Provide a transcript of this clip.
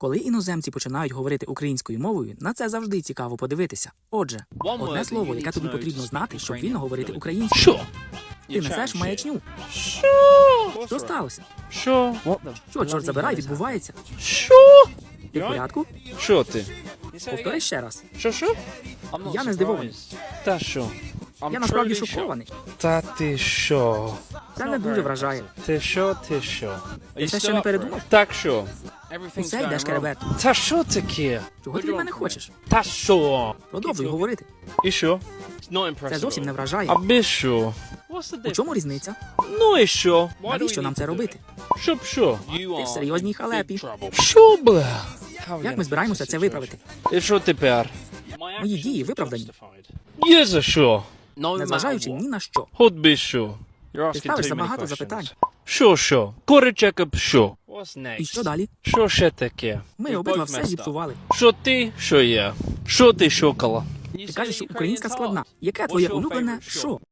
Коли іноземці починають говорити українською мовою, на це завжди цікаво подивитися. Отже, одне слово, яке тобі потрібно знати, щоб вільно говорити українською. Що? Ти несеш маячню. Що? Що сталося? Що? Що, чорт забирай, відбувається? Що? Ти в порядку? Що ти? Повтори ще раз. Що що? Я не здивований. Та що? Я насправді шокований. Та ти що? Це не дуже вражає. Ти що, ти що? Ти все ще не передумав? Так що? Усе йде шкеребет. Та що таке? Чого ти від мене хочеш? Та що? Продовжуй говорити. І що? Це зовсім не вражає. Аби що? У чому різниця? Ну і що? Навіщо нам це робити? Щоб що? Ти в серйозній халепі. Що, бля? Як ми збираємося це виправити? І що тепер? Мої дії виправдані, Є за що? незважаючи ні на що. От би що? Ти ставиш забагато запитань. Що, що? Коричека б що? І що далі? Що ще таке? Ми обидва все зіпсували. Що ти, що я? Що ти шокала? Ти кажеш, що українська складна. Яке твоє улюблене що?